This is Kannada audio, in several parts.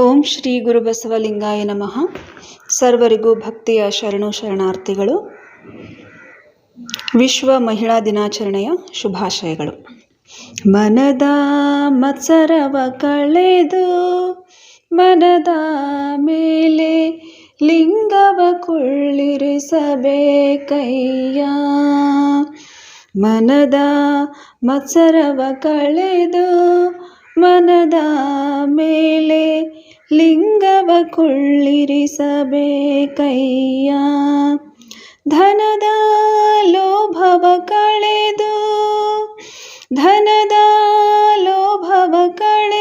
ಓಂ ಶ್ರೀ ಗುರುಬಸವಲಿಂಗಾಯ ನಮಃ. ಸರ್ವರಿಗೂ ಭಕ್ತಿಯ ಶರಣು ಶರಣಾರ್ಥಿಗಳು. ವಿಶ್ವ ಮಹಿಳಾ ದಿನಾಚರಣೆಯ ಶುಭಾಶಯಗಳು. ಮನದ ಮತ್ಸರವ ಕಳೆದು, ಮನದ ಮೇಲೆ ಲಿಂಗವ ಕುಳ್ಳಿರಿಸಬೇಕಯ್ಯ. ಮನದ ಮತ್ಸರವ ಕಳೆದು ಮನದ ಮೇಲೆ ಲಿಂಗವ ಕುಳ್ಳಿರಿಸಬೇಕಯ್ಯ. ಧನದ ಲೋಭವ ಕಳೆದು ಧನದ ಲೋಭವ ಕಳೆದು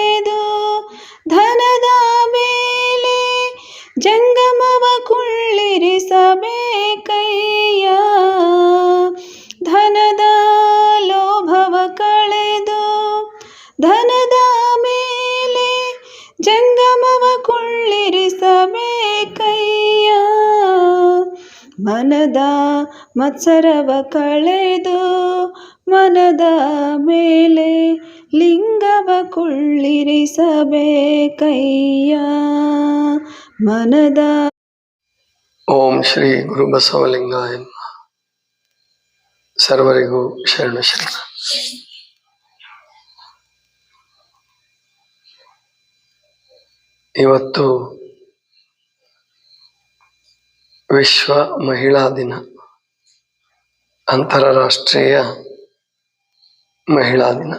ಮನದ ಮತ್ಸರವ ಕಳೆದು ಮನದ ಮೇಲೆ ಲಿಂಗವ ಕುಳ್ಳಿರಿಸಬೇಕಯ್ಯ ಮನದ ಓಂ ಶ್ರೀ ಗುರು ಬಸವಲಿಂಗಾಯ. ಸರ್ವರಿಗೂ ಶರಣ ಶರಣ ಇವತ್ತು ವಿಶ್ವ ಮಹಿಳಾ ದಿನ, ಅಂತಾರಾಷ್ಟ್ರೀಯ ಮಹಿಳಾ ದಿನ.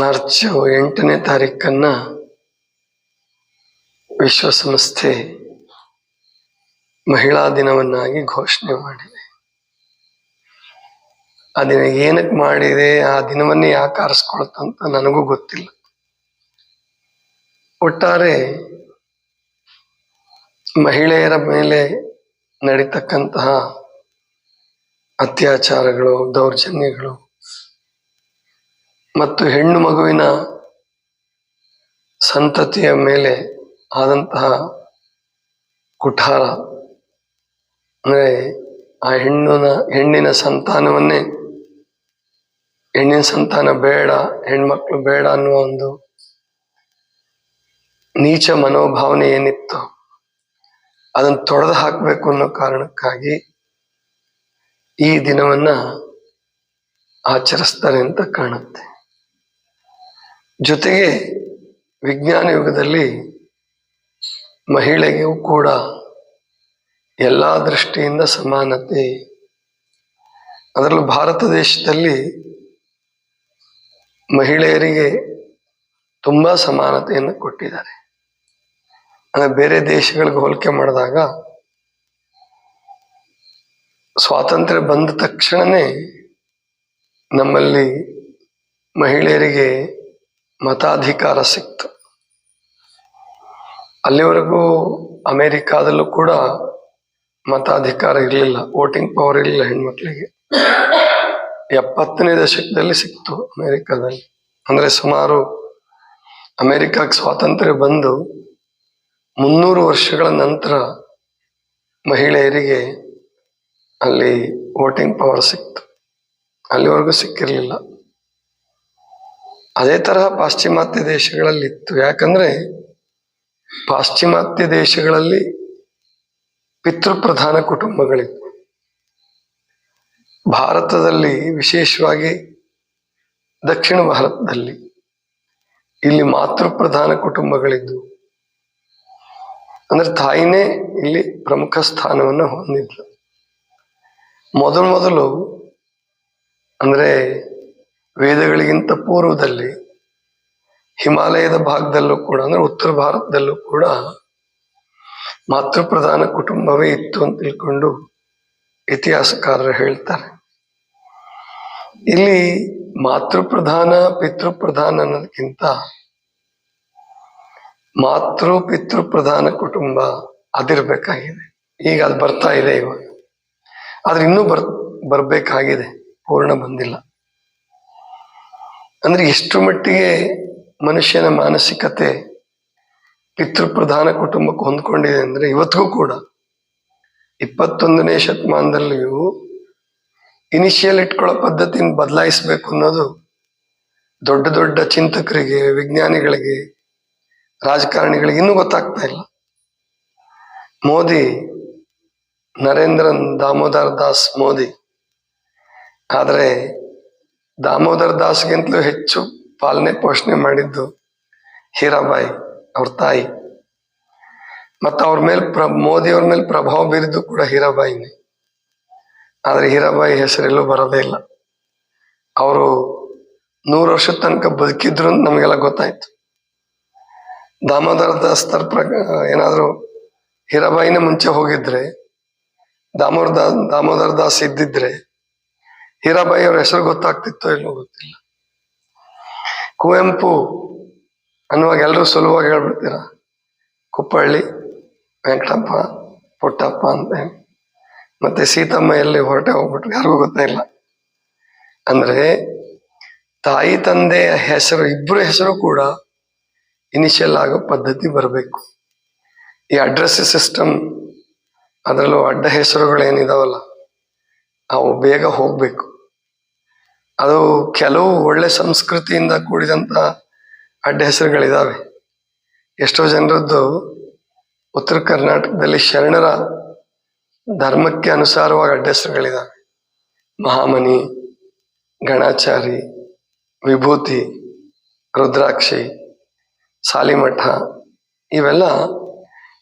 ಮಾರ್ಚ್ ಎಂಟನೇ ತಾರೀಕನ್ನ ವಿಶ್ವಸಂಸ್ಥೆ ಮಹಿಳಾ ದಿನವನ್ನಾಗಿ ಘೋಷಣೆ ಮಾಡಿದೆ. ಆ ದಿನ ಏನಕ್ಕೆ ಮಾಡಿದೆ, ಆ ದಿನವನ್ನೇ ಯಾಕೆ ಆರಿಸ್ಕೊಳ್ತಂತ ನನಗೂ ಗೊತ್ತಿಲ್ಲ. ಒಟ್ಟಾರೆ ಮಹಿಳೆಯರ ಮೇಲೆ ನಡೀತಕ್ಕಂತಹ ಅತ್ಯಾಚಾರಗಳು, ದೌರ್ಜನ್ಯಗಳು ಮತ್ತು ಹೆಣ್ಣು ಮಗುವಿನ ಸಂತತಿಯ ಮೇಲೆ ಆದಂತಹ ಕುಠಾರ. ಅಂದರೆ ಆ ಹೆಣ್ಣಿನ ಹೆಣ್ಣಿನ ಸಂತಾನವನ್ನೇ, ಹೆಣ್ಣಿನ ಸಂತಾನ ಬೇಡ, ಹೆಣ್ಮಕ್ಳು ಬೇಡ ಅನ್ನುವ ಒಂದು ನೀಚ ಮನೋಭಾವನೆ ಏನಿತ್ತು ಅದನ್ನು ತೊಡೆದು ಹಾಕಬೇಕು ಅನ್ನೋ ಕಾರಣಕ್ಕಾಗಿ ಈ ದಿನವನ್ನ ಆಚರಿಸ್ತಾರೆ ಅಂತ ಕಾಣುತ್ತೆ. ಜೊತೆಗೆ ವಿಜ್ಞಾನ ಯುಗದಲ್ಲಿ ಮಹಿಳೆಗೂ ಕೂಡ ಎಲ್ಲ ದೃಷ್ಟಿಯಿಂದ ಸಮಾನತೆ. ಅದರಲ್ಲೂ ಭಾರತ ದೇಶದಲ್ಲಿ ಮಹಿಳೆಯರಿಗೆ ತುಂಬ ಸಮಾನತೆಯನ್ನು ಕೊಟ್ಟಿದ್ದಾರೆ. ಬೇರೆ ದೇಶಗಳಿಗೆ ಹೋಲಿಕೆ ಮಾಡಿದಾಗ ಸ್ವಾತಂತ್ರ್ಯ ಬಂದ ತಕ್ಷಣನೇ ನಮ್ಮಲ್ಲಿ ಮಹಿಳೆಯರಿಗೆ ಮತಾಧಿಕಾರ ಸಿಕ್ತು. ಅಲ್ಲಿವರೆಗೂ ಅಮೇರಿಕಾದಲ್ಲೂ ಕೂಡ ಮತಾಧಿಕಾರ ಇರಲಿಲ್ಲ, ವೋಟಿಂಗ್ ಪವರ್ ಇರಲಿಲ್ಲ ಹೆಣ್ಮಕ್ಳಿಗೆ. ಎಪ್ಪತ್ತನೇ ದಶಕದಲ್ಲಿ ಸಿಕ್ತು ಅಮೇರಿಕಾದಲ್ಲಿ. ಅಂದ್ರೆ ಸುಮಾರು ಅಮೆರಿಕಕ್ಕೆ ಸ್ವಾತಂತ್ರ್ಯ ಬಂದು ಮುನ್ನೂರು ವರ್ಷಗಳ ನಂತರ ಮಹಿಳೆಯರಿಗೆ ಅಲ್ಲಿ ವೋಟಿಂಗ್ ಪವರ್ ಸಿಕ್ತು. ಅಲ್ಲಿವರೆಗೂ ಸಿಕ್ಕಿರಲಿಲ್ಲ. ಅದೇ ತರಹ ಪಾಶ್ಚಿಮಾತ್ಯ ದೇಶಗಳಲ್ಲಿ ಇತ್ತು ಯಾಕಂದ್ರೆ ಪಾಶ್ಚಿಮಾತ್ಯ ದೇಶಗಳಲ್ಲಿ ಪಿತೃಪ್ರಧಾನ ಕುಟುಂಬಗಳಿತ್ತು. ಭಾರತದಲ್ಲಿ ವಿಶೇಷವಾಗಿ ದಕ್ಷಿಣ ಭಾರತದಲ್ಲಿ ಇಲ್ಲಿ ಮಾತೃಪ್ರಧಾನ ಕುಟುಂಬಗಳಿದ್ದು ಅಂದ್ರೆ ತಾಯಿನೇ ಇಲ್ಲಿ ಪ್ರಮುಖ ಸ್ಥಾನವನ್ನು ಹೊಂದಿದ್ಲು. ಮೊದಲು ಮೊದಲು ಅಂದ್ರೆ ವೇದಗಳಿಗಿಂತ ಪೂರ್ವದಲ್ಲಿ ಹಿಮಾಲಯದ ಭಾಗದಲ್ಲೂ ಕೂಡ ಅಂದ್ರೆ ಉತ್ತರ ಭಾರತದಲ್ಲೂ ಕೂಡ ಮಾತೃಪ್ರಧಾನ ಕುಟುಂಬವೇ ಇತ್ತು ಅಂತ ತಿಳ್ಕೊಂಡು ಇತಿಹಾಸಕಾರರು ಹೇಳ್ತಾರೆ. ಇಲ್ಲಿ ಮಾತೃಪ್ರಧಾನ, ಪಿತೃಪ್ರಧಾನ ಅನ್ನೋದಕ್ಕಿಂತ ಮಾತೃ ಪ್ರಧಾನ ಕುಟುಂಬ ಅದಿರ್ಬೇಕಾಗಿದೆ. ಈಗ ಅದು ಬರ್ತಾ ಇದೆ ಇವಾಗ. ಆದ್ರೆ ಇನ್ನೂ ಬರ್, ಬರ್ಬೇಕಾಗಿದೆ. ಪೂರ್ಣ ಬಂದಿಲ್ಲ. ಅಂದ್ರೆ ಎಷ್ಟು ಮಟ್ಟಿಗೆ ಮನುಷ್ಯನ ಮಾನಸಿಕತೆ ಪಿತೃಪ್ರಧಾನ ಕುಟುಂಬಕ್ಕೆ ಹೊಂದ್ಕೊಂಡಿದೆ ಅಂದ್ರೆ ಇವತ್ತಿಗೂ ಕೂಡ ಇಪ್ಪತ್ತೊಂದನೇ ಶತಮಾನದಲ್ಲಿಯೂ ಇನಿಷಿಯಲ್ ಇಟ್ಕೊಳ್ಳೋ ಪದ್ಧತಿನ ಬದಲಾಯಿಸ್ಬೇಕು ಅನ್ನೋದು ದೊಡ್ಡ ದೊಡ್ಡ ಚಿಂತಕರಿಗೆ, ವಿಜ್ಞಾನಿಗಳಿಗೆ ರಾಜಕಾರಣಿಗಳಿಗೆ ಇನ್ನೂ ಗೊತ್ತಾಗ್ತಾ ಇಲ್ಲ. ಮೋದಿ ನರೇಂದ್ರನ್ ದಾಮೋದರ್ ದಾಸ್ ಮೋದಿ. ಆದರೆ ದಾಮೋದರ್ ದಾಸ್ಗಿಂತಲೂ ಹೆಚ್ಚು ಪಾಲನೆ ಪೋಷಣೆ ಮಾಡಿದ್ದು ಹೀರಾಬಾಯಿ, ಅವ್ರ ತಾಯಿ. ಮತ್ತು ಅವ್ರ ಮೇಲೆ ಪ್ರ, ಮೋದಿ ಅವ್ರ ಮೇಲೆ ಪ್ರಭಾವ ಬೀರಿದ್ದು ಕೂಡ ಹೀರಾಬಾಯಿನೇ. ಆದರೆ ಹೀರಾಬಾಯಿ ಹೆಸರೆಲ್ಲೂ ಬರೋದೇ ಇಲ್ಲ. ಅವರು ನೂರು ವರ್ಷದ ತನಕ ಬದುಕಿದ್ರು ನಮಗೆಲ್ಲ ಗೊತ್ತಾಯ್ತು. ದಾಮೋದರ ದಾಸ್ ತರ ಪ್ರಕ, ಏನಾದ್ರು ಹೀರಾಬಾಯಿನೇ ಮುಂಚೆ ಹೋಗಿದ್ರೆ ದಾಮೋರ್ ದಾ ದಾಮೋದರ ದಾಸ್ ಇದ್ದಿದ್ರೆ ಹೀರಾಬಾಯಿ ಅವ್ರ ಹೆಸರು ಗೊತ್ತಾಗ್ತಿತ್ತೋ ಇಲ್ಲೋ ಗೊತ್ತಿಲ್ಲ. ಕುವೆಂಪು ಅನ್ನುವಾಗ ಎಲ್ಲರೂ ಸುಲಭವಾಗಿ ಹೇಳ್ಬಿಡ್ತೀರ? ಕುಪ್ಪಳ್ಳಿ, ವೆಂಕಟಪ್ಪ, ಪುಟ್ಟಪ್ಪ ಅಂತ. ಮತ್ತೆ ಸೀತಮ್ಮ ಎಲ್ಲಿ ಹೊರಟೆ ಹೋಗ್ಬಿಟ್ರು, ಯಾರಿಗೂ ಗೊತ್ತಿಲ್ಲ ಅಂದ್ರೆ ತಾಯಿ, ತಂದೆಯ ಹೆಸರು ಇಬ್ಬರ ಹೆಸರು ಕೂಡ ಇನಿಷಿಯಲ್ ಆಗೋ ಪದ್ಧತಿ ಬರಬೇಕು. ಈ ಅಡ್ರೆಸ್ ಸಿಸ್ಟಮ್ ಅದರಲ್ಲೂ ಅಡ್ಡ ಹೆಸರುಗಳು ಏನಿದಾವಲ್ಲ ಅವು ಬೇಗ ಹೋಗಬೇಕು. ಅದು ಕೆಲವು ಒಳ್ಳೆ ಸಂಸ್ಕೃತಿಯಿಂದ ಕೂಡಿದಂಥ ಅಡ್ಡ ಹೆಸರುಗಳಿದ್ದಾವೆ ಎಷ್ಟೋ ಜನರದ್ದು ಉತ್ತರ ಕರ್ನಾಟಕದಲ್ಲಿ ಶರಣರ ಧರ್ಮಕ್ಕೆ ಅನುಸಾರವಾಗಿ ಅಡ್ಡ ಹೆಸರುಗಳಿದ್ದಾವೆ ಮಹಾಮನಿ, ಗಣಾಚಾರಿ, ವಿಭೂತಿ, ರುದ್ರಾಕ್ಷಿ ಸಾಲಿಮಠ ಇವೆಲ್ಲ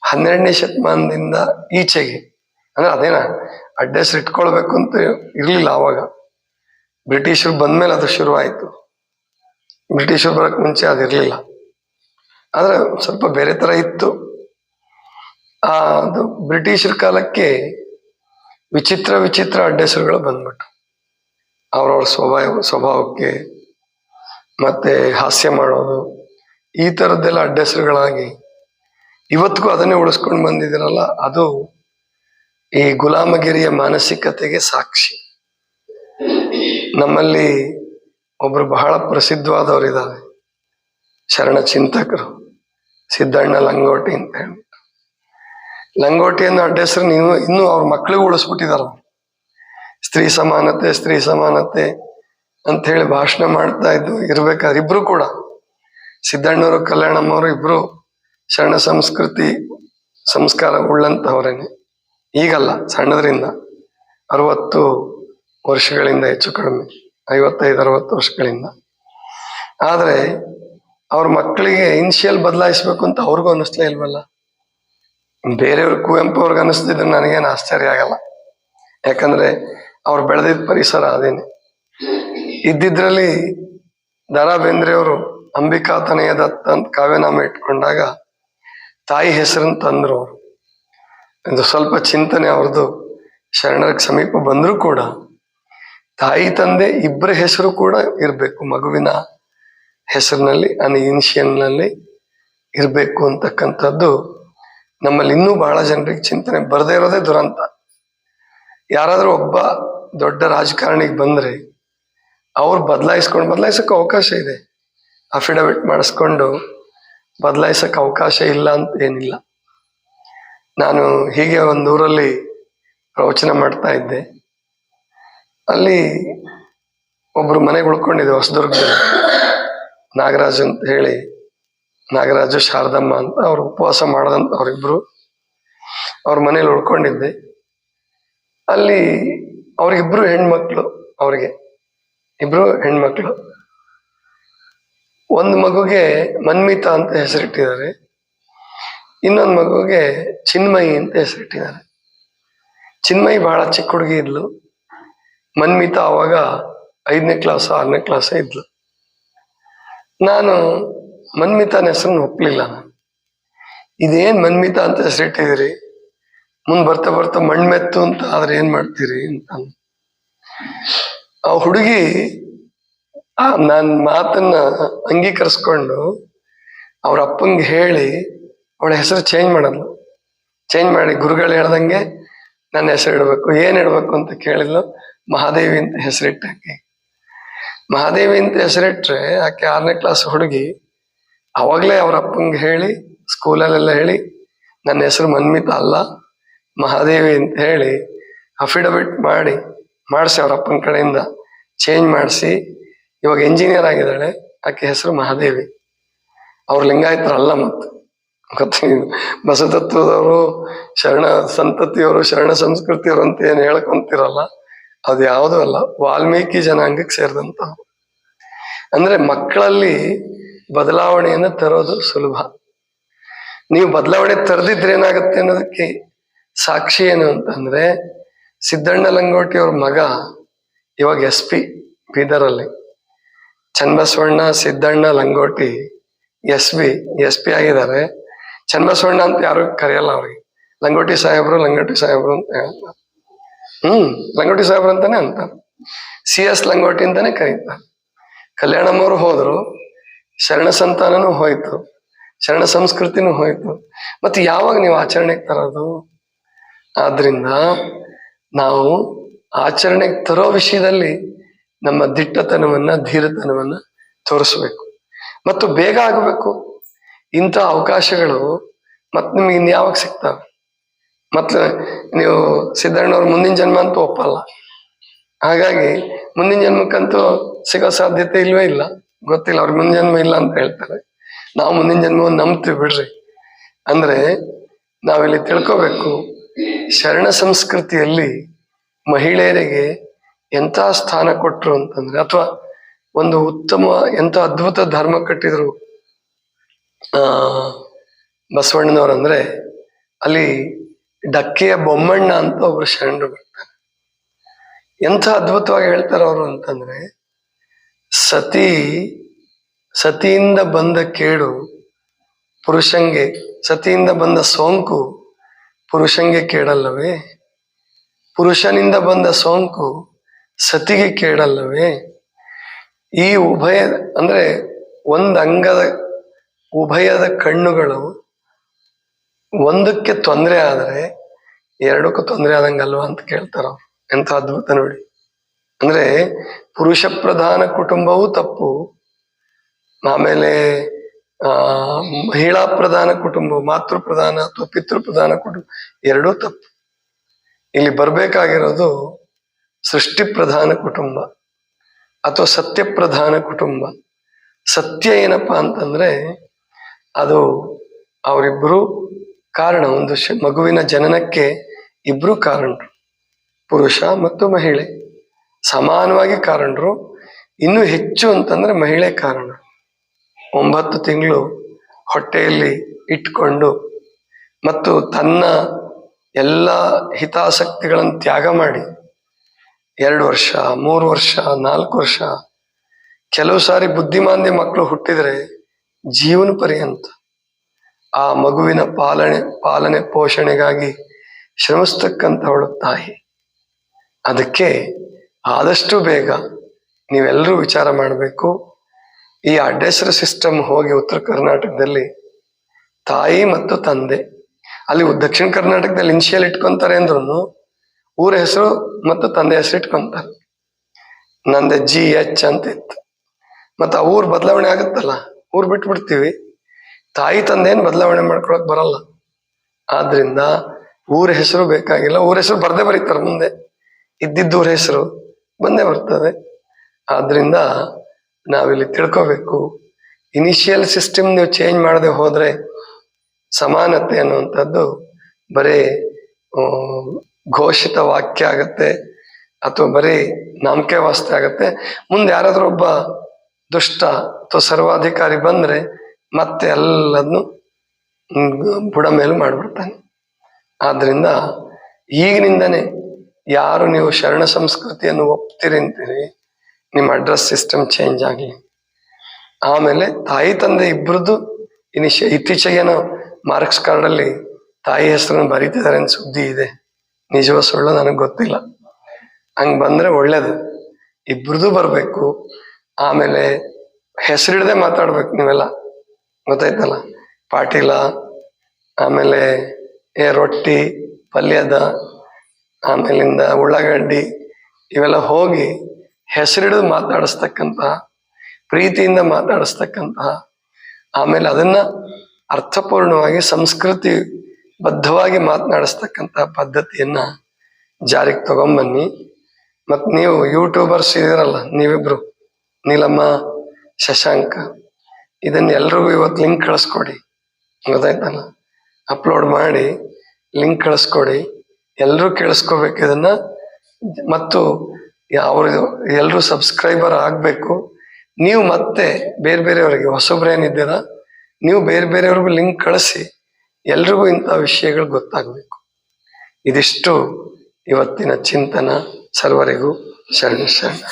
ಹನ್ನೆರಡನೇ ಶತಮಾನದಿಂದ ಈಚೆಗೆ. ಅಂದ್ರೆ ಅದೇನ ಅಡ್ಡ ಇಟ್ಕೊಳ್ಬೇಕು ಅಂತ ಇರ್ಲಿಲ್ಲ ಆವಾಗ. ಬ್ರಿಟಿಷರು ಬಂದ್ಮೇಲೆ ಅದು ಶುರುವಾಯಿತು. ಬ್ರಿಟಿಷರು ಬರಕ್ ಮುಂಚೆ ಅದಿರ್ಲಿಲ್ಲ ಆದ್ರೆ ಸ್ವಲ್ಪ ಬೇರೆ ತರ ಇತ್ತು. ಆ, ಅದು ಬ್ರಿಟಿಷರ ಕಾಲಕ್ಕೆ ವಿಚಿತ್ರ ವಿಚಿತ್ರ ಅಡ್ಡೆಸರುಗಳು ಬಂದ್ಬಿಟ್ಟು ಅವ್ರವ್ರ ಸ್ವಭಾವ, ಸ್ವಭಾವಕ್ಕೆ ಮತ್ತೆ ಹಾಸ್ಯ ಮಾಡೋದು. ಈ ಥರದ್ದೆಲ್ಲ ಅಡ್ಡೆಸರುಗಳಾಗಿ ಇವತ್ತಿಗೂ ಅದನ್ನೇ ಉಳಿಸ್ಕೊಂಡು ಬಂದಿದ್ದೀರಲ್ಲ, ಅದು ಈ ಗುಲಾಮಗಿರಿಯ ಮಾನಸಿಕತೆಗೆ ಸಾಕ್ಷಿ. ನಮ್ಮಲ್ಲಿ ಒಬ್ರು ಬಹಳ ಪ್ರಸಿದ್ಧವಾದವರಿದ್ದಾರೆ. ಶರಣ ಚಿಂತಕರು, ಸಿದ್ದಣ್ಣ ಲಂಗೋಟಿ ಅಂತ ಹೇಳಿ ಲಂಗೋಟಿ ಅನ್ನೋ ಅಡ್ಡೆಸರು ನೀವು ಇನ್ನೂ ಅವ್ರ ಮಕ್ಕಳಿಗೂ ಉಳಿಸ್ಬಿಟ್ಟಿದಾರ ಸ್ತ್ರೀ ಸಮಾನತೆ ಸ್ತ್ರೀ ಸಮಾನತೆ ಅಂತ ಹೇಳಿ ಭಾಷಣ ಮಾಡ್ತಾ ಇದ್ದು ಇರ್ಬೇಕಾದ್ರೆ ಇಬ್ರು ಕೂಡ ಸಿದ್ದಣ್ಣವರು ಕಲ್ಯಾಣಮ್ಮವರು ಇಬ್ರು ಶರಣ ಸಂಸ್ಕೃತಿ ಸಂಸ್ಕಾರ ಉಳ್ಳಂತವ್ರೇನೆ ಈಗಲ್ಲ, ಸಣ್ಣದ್ರಿಂದ ಅರವತ್ತು ವರ್ಷಗಳಿಂದ ಹೆಚ್ಚು ಕಡಿಮೆ, ಐವತ್ತೈದು, ಅರವತ್ತು ವರ್ಷಗಳಿಂದ. ಆದರೆ ಅವ್ರ ಮಕ್ಕಳಿಗೆ ಇನಿಷಿಯಲ್ ಬದಲಾಯಿಸ್ಬೇಕು ಅಂತ ಅವ್ರಿಗೂ ಅನ್ನಿಸ್ಲೇ ಇಲ್ವಲ್ಲ? ಬೇರೆಯವ್ರ ಕುವೆಂಪು ಅವ್ರಿಗೆ ಅನ್ನಿಸ್ತಿದ್ರೆ ನನಗೇನು ಆಶ್ಚರ್ಯ ಆಗಲ್ಲ. ಯಾಕಂದ್ರೆ ಅವ್ರು ಬೆಳೆದಿದ್ದ ಪರಿಸರ ಅದೇನೆ. ಇದ್ದಿದ್ರಲ್ಲಿ ದರಾ ಬೇಂದ್ರೆಯವರು ಅಂಬಿಕಾ ತನಯ ದತ್ತ ಅಂತ ಕಾವ್ಯನಾಮ ಇಟ್ಕೊಂಡಾಗ ತಾಯಿ ಹೆಸರನ್ನು ತಂದ್ರು ಅವರು. ಒಂದು ಸ್ವಲ್ಪ ಚಿಂತನೆ ಅವ್ರದ್ದು ಶರಣರ ಸಮೀಪ ಬಂದರೂ ಕೂಡ ತಾಯಿ ತಂದೆ ಇಬ್ಬರ ಹೆಸರು ಕೂಡ ಇರಬೇಕು. ಮಗುವಿನ ಹೆಸರಿನಲ್ಲಿ ಅನ್ ಇನ್ಷಿಯನ್ನಲ್ಲಿ ಇರಬೇಕು ಅಂತಕ್ಕಂಥದ್ದು ನಮ್ಮಲ್ಲಿ ಇನ್ನೂ ಬಹಳ ಜನರಿಗೆ ಚಿಂತನೆ ಬರದೇ ಇರೋದೇ ದುರಂತ. ಯಾರಾದರೂ ಒಬ್ಬ ದೊಡ್ಡ ರಾಜಕಾರಣಿಗೆ ಬಂದರೆ ಅವ್ರು ಬದಲಾಯಿಸ್ಕೊಂಡು ಬದಲಾಯಿಸೋಕೆ ಅವಕಾಶ ಇದೆ. ಅಫಿಡವಿಟ್ ಮಾಡಿಸ್ಕೊಂಡು ಬದಲಾಯಿಸಕ್ಕೆ ಅವಕಾಶ ಇಲ್ಲ ಅಂತ ಏನಿಲ್ಲ. ನಾನು ಹೀಗೆ ಒಂದು ಊರಲ್ಲಿ ಪ್ರವಚನ ಮಾಡ್ತಾ ಇದ್ದೆ. ಅಲ್ಲಿ ಒಬ್ಬರು ಮನೆಗೆ ಉಳ್ಕೊಂಡಿದ್ದೆ ಹೊಸದುರ್ಗದಲ್ಲಿ ನಾಗರಾಜ್ ಅಂತ ಹೇಳಿ, ನಾಗರಾಜು, ಶಾರದಮ್ಮ ಅಂತ ಅವ್ರು ಉಪವಾಸ ಮಾಡದಂತ ಅವರಿಬ್ರು ಅವ್ರ ಮನೇಲಿ ಉಳ್ಕೊಂಡಿದ್ದೆ. ಅಲ್ಲಿ ಅವ್ರಿಗಿಬ್ರು ಹೆಣ್ಮಕ್ಳು ಅವ್ರಿಗೆ, ಇಬ್ರು ಹೆಣ್ಮಕ್ಳು. ಒಂದು ಮಗುಗೆ ಮನ್ಮಿತಾ ಅಂತ ಹೆಸರಿಟ್ಟಿದ್ದಾರೆ. ಇನ್ನೊಂದು ಮಗುಗೆ ಚಿನ್ಮಯಿ ಅಂತ ಹೆಸರಿಟ್ಟಿದ್ದಾರೆ. ಚಿನ್ಮಯಿ ಬಹಳ ಚಿಕ್ಕ ಹುಡುಗಿ ಇದ್ಲು. ಮನ್ಮಿತಾ ಅವಾಗ ಐದನೇ ಕ್ಲಾಸ್ ಆರನೇ ಕ್ಲಾಸ್ ಇದ್ಲು. ನಾನು ಮನ್ಮಿತಾನ ಹೆಸರನ್ನ ಒಪ್ಲಿಲ್ಲ ಇದೇನು ಮನ್ಮಿತಾ ಅಂತ ಹೆಸರಿಟ್ಟಿದ್ದೀರಿ? ಮುಂದ್ ಬರ್ತಾ ಬರ್ತಾ ಮಣ್ಮೆತ್ತು ಅಂತ ಆದ್ರೆ ಏನ್ ಮಾಡ್ತೀರಿ ಅಂತ ಆ ಹುಡುಗಿ ಆ ನನ್ನ ಮಾತನ್ನ ಅಂಗೀಕರಿಸ್ಕೊಂಡು ಅವ್ರ ಅಪ್ಪಂಗೆ ಹೇಳಿ ಅವಳ ಹೆಸರು ಚೇಂಜ್ ಮಾಡಲ್ಲ ಚೇಂಜ್ ಮಾಡಿ ಗುರುಗಳು ಹೇಳ್ದಂಗೆ ನನ್ನ ಹೆಸರು ಇಡಬೇಕು. ಏನ್ ಇಡಬೇಕು ಅಂತ ಕೇಳಿದ್ಲು. ಮಹಾದೇವಿ ಅಂತ ಹೆಸರಿಟ್ಟಾಕೆ ಮಹಾದೇವಿ ಅಂತ ಹೆಸರಿಟ್ರೆ ಆಕೆ ಆರನೇ ಕ್ಲಾಸ್ ಹುಡುಗಿ ಅವಾಗ್ಲೇ ಅವ್ರ ಅಪ್ಪಂಗೆ ಹೇಳಿ ಸ್ಕೂಲಲ್ಲೆಲ್ಲ ಹೇಳಿ, ನನ್ನ ಹೆಸರು ಮನ್ಮಿತ ಅಲ್ಲ, ಮಹಾದೇವಿ ಅಂತ ಹೇಳಿ ಅಫಿಡವಿಟ್ ಮಾಡಿ, ಮಾಡಿಸಿ ಅವ್ರ ಅಪ್ಪನ ಕಡೆಯಿಂದ ಚೇಂಜ್ ಮಾಡಿಸಿ ಇವಾಗ ಇಂಜಿನಿಯರ್ ಆಗಿದ್ದಾಳೆ, ಆಕೆ ಹೆಸರು ಮಹಾದೇವಿ. ಅವ್ರ ಲಿಂಗಾಯತರಲ್ಲ ಮತ್ತು ಬಸತತ್ವದವರು, ಶರಣ ಸಂತತಿಯವರು, ಶರಣ ಸಂಸ್ಕೃತಿಯವರು ಅಂತ ಏನು ಹೇಳ್ಕೊಂತಿರಲ್ಲ ಅದು ಯಾವುದೂ ಅಲ್ಲ, ವಾಲ್ಮೀಕಿ ಜನಾಂಗಕ್ಕೆ ಸೇರಿದಂತ ಅಂದ್ರೆ ಮಕ್ಕಳಲ್ಲಿ ಬದಲಾವಣೆಯನ್ನು ತರೋದು ಸುಲಭ. ನೀವು ಬದಲಾವಣೆ ತರದಿದ್ರೆ ಏನಾಗುತ್ತೆ ಅನ್ನೋದಕ್ಕೆ ಸಾಕ್ಷಿ ಏನು ಅಂತಂದ್ರೆ ಸಿದ್ದಣ್ಣ ಲಂಗೋಟಿಯವ್ರ ಮಗ ಇವಾಗ S P ಬೀದರಲ್ಲಿ. Channabasavanna Siddanna, Langoti, S B, S P ಆಗಿದ್ದಾರೆ. ಚನ್ನಬಸವಣ್ಣ ಅಂತ ಯಾರು ಕರೆಯಲ್ಲ ಅವ್ರಿಗೆ? ಲಂಗೋಟಿ ಸಾಹೇಬ್ರು ಲಂಗೋಟಿ ಸಾಹೇಬ್ರು ಅಂತ ಹೇಳ್ತಾರೆ. ಹ್ಮ್, ಲಂಗೋಟಿ ಸಾಹೇಬ್ರು ಅಂತಾನೆ ಅಂತಾರೆ. ಸಿ ಎಸ್ ಲಂಗೋಟಿ ಅಂತಾನೆ ಕರೀತಾರೆ. ಕಲ್ಯಾಣಮ್ಮವ್ರು ಹೋದ್ರು, ಶರಣ ಸಂತಾನನೂ ಹೋಯ್ತು, ಶರಣ ಸಂಸ್ಕೃತಿನೂ ಹೋಯ್ತು. ಮತ್ತೆ ಯಾವಾಗ ನೀವು ಆಚರಣೆಗೆ ತರೋದು? ಆದ್ರಿಂದ ನಾವು ಆಚರಣೆಗೆ ತರೋ ವಿಷಯದಲ್ಲಿ ನಮ್ಮ ದಿಟ್ಟತನವನ್ನ, ಧೀರತನವನ್ನ ತೋರಿಸ್ಬೇಕು. ಮತ್ತು ಬೇಗ ಆಗಬೇಕು. ಇಂಥ ಅವಕಾಶಗಳು ಮತ್ ನಿಮ್ಗೆ ಇನ್ಯಾವಾಗ ಸಿಗ್ತವೆ? ಮತ್ತೆ ನೀವು ಸಿದ್ದಣ್ಣವ್ರ ಮುಂದಿನ ಜನ್ಮ ಅಂತೂ ಒಪ್ಪಲ್ಲ. ಹಾಗಾಗಿ ಮುಂದಿನ ಜನ್ಮಕ್ಕಂತೂ ಸಿಗೋ ಸಾಧ್ಯತೆ ಇಲ್ವೇ ಇಲ್ಲ. ಗೊತ್ತಿಲ್ಲ, ಅವ್ರ ಮುಂದಿನ ಜನ್ಮ ಇಲ್ಲ ಅಂತ ಹೇಳ್ತಾರೆ. ನಾವು ಮುಂದಿನ ಜನ್ಮವನ್ನು ನಂಬ್ತೀವಿ ಬಿಡ್ರಿ. ಅಂದ್ರೆ ನಾವಿಲ್ಲಿ ತಿಳ್ಕೋಬೇಕು, ಶರಣ ಸಂಸ್ಕೃತಿಯಲ್ಲಿ ಮಹಿಳೆಯರಿಗೆ ಎಂಥ ಸ್ಥಾನ ಕೊಟ್ರು ಅಂತಂದ್ರೆ, ಅಥವಾ ಒಂದು ಉತ್ತಮ ಎಂಥ ಅದ್ಭುತ ಧರ್ಮ ಕಟ್ಟಿದ್ರು, ಆ, ಬಸವಣ್ಣನವ್ರಂದ್ರೆ, ಅಲ್ಲಿ ಡಕ್ಕೆಯ ಬೊಮ್ಮಣ್ಣ ಅಂತ ಒಬ್ರು ಶರಣರು ಬರ್ತಾರೆ. ಎಂಥ ಅದ್ಭುತವಾಗಿ ಹೇಳ್ತಾರೆ ಅವರು ಅಂತಂದ್ರೆ, ಸತಿ, ಸತಿಯಿಂದ ಬಂದ ಕೇಡು ಪುರುಷಂಗೆ, ಸತಿಯಿಂದ ಬಂದ ಸೋಂಕು ಪುರುಷಂಗೆ ಕೇಳಲ್ಲವೇ ಪುರುಷನಿಂದ ಬಂದ ಸೋಂಕು ಸತಿಗೆ ಕೇಳಲ್ಲವೇ ಈ ಉಭಯ, ಅಂದ್ರೆ ಒಂದು ಅಂಗದ, ಉಭಯದ ಕಣ್ಣುಗಳು ಒಂದಕ್ಕೆ ತೊಂದರೆ ಆದರೆ ಎರಡಕ್ಕೂ ತೊಂದರೆ ಆದಂಗಲ್ವಾ ಅಂತ ಕೇಳ್ತಾರ? ಎಂತ ಅದ್ಭುತ ನೋಡಿ. ಅಂದ್ರೆ ಪುರುಷ ಪ್ರಧಾನ ಕುಟುಂಬವೂ ತಪ್ಪು. ಆಮೇಲೆ ಮಹಿಳಾ ಪ್ರಧಾನ ಕುಟುಂಬ, ಮಾತೃ ಪ್ರಧಾನ ಅಥವಾ ಪಿತೃ ಪ್ರಧಾನ ಕುಟುಂಬ ಎರಡೂ ತಪ್ಪು. ಇಲ್ಲಿ ಬರ್ಬೇಕಾಗಿರೋದು ಸೃಷ್ಟಿ ಪ್ರಧಾನ ಕುಟುಂಬ ಅಥವಾ ಸತ್ಯ ಪ್ರಧಾನ ಕುಟುಂಬ. ಸತ್ಯ ಏನಪ್ಪ ಅಂತಂದ್ರೆ ಅದು ಅವರಿಬ್ಬರು ಕಾರಣ. ಒಂದು ಮಗುವಿನ ಜನನಕ್ಕೆ ಇಬ್ರು ಕಾರಣರು. ಪುರುಷ ಮತ್ತು ಮಹಿಳೆ. ಸಮಾನವಾಗಿ ಕಾರಣರು. ಇನ್ನು ಹೆಚ್ಚು ಅಂತಂದ್ರೆ ಮಹಿಳೆ ಕಾರಣ. ಒಂಬತ್ತು ತಿಂಗಳು ಹೊಟ್ಟೆಯಲ್ಲಿ ಇಟ್ಕೊಂಡು ಮತ್ತು ತನ್ನ ಎಲ್ಲ ಹಿತಾಸಕ್ತಿಗಳನ್ನು ತ್ಯಾಗ ಮಾಡಿ. ಎರಡು ವರ್ಷ, ಮೂರು ವರ್ಷ, ನಾಲ್ಕು ವರ್ಷ. ಕೆಲವು ಸಾರಿ ಬುದ್ಧಿಮಾಂದ್ಯ ಮಕ್ಕಳು ಹುಟ್ಟಿದರೆ ಜೀವನ ಪರ್ಯಂತ ಆ ಮಗುವಿನ ಪಾಲನೆ ಪಾಲನೆ ಪೋಷಣೆಗಾಗಿ ಶ್ರಮಿಸ್ತಕ್ಕಂಥವಳು ತಾಯಿ. ಅದಕ್ಕೆ ಆದಷ್ಟು ಬೇಗ ನೀವೆಲ್ಲರೂ ವಿಚಾರ ಮಾಡಬೇಕು. ಈ ಅಡ್ಡೆಸರ ಸಿಸ್ಟಮ್ ಹೋಗಿ ಉತ್ತರ ಕರ್ನಾಟಕದಲ್ಲಿ ತಾಯಿ ಮತ್ತು ತಂದೆ. ಅಲ್ಲಿ ದಕ್ಷಿಣ ಕರ್ನಾಟಕದಲ್ಲಿ ಇನ್ಶಿಯಲ್ ಇಟ್ಕೊಂತಾರೆ ಅಂದ್ರೂ ಊರ ಹೆಸರು ಮತ್ತು ತಂದೆ ಹೆಸರು ಇಟ್ಕೊಂತಾರೆ ನಂದೆ ಜಿ ಎಚ್ ಅಂತ ಇತ್ತು ಮತ್ತು ಆ ಊರ್ ಬದಲಾವಣೆ ಆಗುತ್ತಲ್ಲ, ಊರ್ ಬಿಟ್ಬಿಡ್ತೀವಿ. ತಾಯಿ ತಂದೆಯನ್ನು ಬದಲಾವಣೆ ಮಾಡ್ಕೊಳಕ್ ಬರಲ್ಲ. ಆದ್ರಿಂದ ಊರ ಹೆಸರು ಬೇಕಾಗಿಲ್ಲ, ಊರ ಹೆಸರು ಬರ್ದೇ ಬರೀತಾರೆ ಮುಂದೆ. ಇದ್ದಿದ್ದ ಊರ ಹೆಸರು ಬಂದೇ ಬರ್ತದೆ. ಆದ್ರಿಂದ ನಾವಿಲ್ಲಿ ತಿಳ್ಕೋಬೇಕು. ಇನಿಷಿಯಲ್ ಸಿಸ್ಟಮ್ ನೀವು ಚೇಂಜ್ ಮಾಡದೆ ಹೋದ್ರೆ ಸಮಾನತೆ ಅನ್ನುವಂಥದ್ದು ಬರೀ ಘೋಷಿತ ವಾಕ್ಯ ಆಗತ್ತೆ ಅಥವಾ ಬರೀ ನಾಮಕೆ ವಾಸ್ತೆ ಆಗತ್ತೆ. ಮುಂದೆ ಯಾರಾದ್ರೂ ಒಬ್ಬ ದುಷ್ಟ ಅಥವಾ ಸರ್ವಾಧಿಕಾರಿ ಬಂದ್ರೆ ಮತ್ತೆ ಎಲ್ಲದನ್ನು ಬುಡ ಮೇಲೆ ಮಾಡಿಬಿಡ್ತಾನೆ. ಆದ್ರಿಂದ ಈಗಿನಿಂದನೇ ಯಾರು ನೀವು ಶರಣ ಸಂಸ್ಕೃತಿಯನ್ನು ಒಪ್ತೀರಿ ಅಂತೀರಿ, ನಿಮ್ಮ ಅಡ್ರೆಸ್ ಸಿಸ್ಟಮ್ ಚೇಂಜ್ ಆಗಲಿ. ಆಮೇಲೆ ತಾಯಿ ತಂದೆ ಇಬ್ಬರದ್ದು ಇನಿಷ ಇತ್ತೀಚೆಗೇನೋ ಮಾರ್ಕ್ಸ್ ಕಾರ್ಡಲ್ಲಿ ತಾಯಿ ಹೆಸರನ್ನು ಬರೀತಿದ್ದಾರೆ ಅಂತ ಸುದ್ದಿ ಇದೆ. ನಿಜವ ಸುಳ್ಳು ನನಗೆ ಗೊತ್ತಿಲ್ಲ. ಹಂಗ್ ಬಂದ್ರೆ ಒಳ್ಳೇದು. ಇಬ್ರದ್ದು ಬರಬೇಕು. ಆಮೇಲೆ ಹೆಸರಿಡದೆ ಮಾತಾಡ್ಬೇಕು ನೀವೆಲ್ಲ. ಗೊತ್ತಾಯ್ತಲ್ಲ? ಪಾಟೀಲ, ಆಮೇಲೆ ಏ ರೊಟ್ಟಿ, ಪಲ್ಯದ, ಆಮೇಲಿಂದ ಉಳ್ಳಾಗಡ್ಡಿ, ಇವೆಲ್ಲ ಹೋಗಿ ಹೆಸರಿಡಿದು ಮಾತಾಡಿಸ್ತಕ್ಕಂತಹ ಪ್ರೀತಿಯಿಂದ ಮಾತಾಡಿಸ್ತಕ್ಕಂತಹ ಆಮೇಲೆ ಅದನ್ನ ಅರ್ಥಪೂರ್ಣವಾಗಿ ಸಂಸ್ಕೃತಿ ಬದ್ಧವಾಗಿ ಮಾತನಾಡಿಸ್ತಕ್ಕಂತಹ ಪದ್ಧತಿಯನ್ನ ಜಾರಿಗೆ ತಗೊಂಬನ್ನಿ. ಮತ್ ನೀವು ಯೂಟ್ಯೂಬರ್ಸ್ ಇದಿರಲ್ಲ, ನೀವಿಬ್ರು, ನೀಲಮ್ಮ, ಶಶಾಂಕ, ಇದನ್ನ ಎಲ್ರಿಗೂ ಇವತ್ತು ಲಿಂಕ್ ಕಳಿಸ್ಕೊಡಿ. ಗೊತ್ತಾಯ್ತಲ್ಲ? ಅಪ್ಲೋಡ್ ಮಾಡಿ ಲಿಂಕ್ ಕಳಿಸ್ಕೊಡಿ. ಎಲ್ಲರೂ ಕೇಳಿಸ್ಕೋಬೇಕು ಇದನ್ನ. ಮತ್ತು ಅವರು ಎಲ್ಲರೂ ಸಬ್ಸ್ಕ್ರೈಬರ್ ಆಗಬೇಕು. ನೀವು ಮತ್ತೆ ಬೇರೆ ಬೇರೆಯವರಿಗೆ ಹೊಸಬ್ರೇನಿದ್ದೀರಾ ನೀವು ಬೇರೆ ಬೇರೆಯವ್ರಿಗೂ ಲಿಂಕ್ ಕಳಿಸಿ. ಎಲ್ರಿಗೂ ಇಂಥ ವಿಷಯಗಳು ಗೊತ್ತಾಗಬೇಕು. ಇದಿಷ್ಟು ಇವತ್ತಿನ ಚಿಂತನ. ಸರ್ವರಿಗೂ ಶರಣ ಶರಣ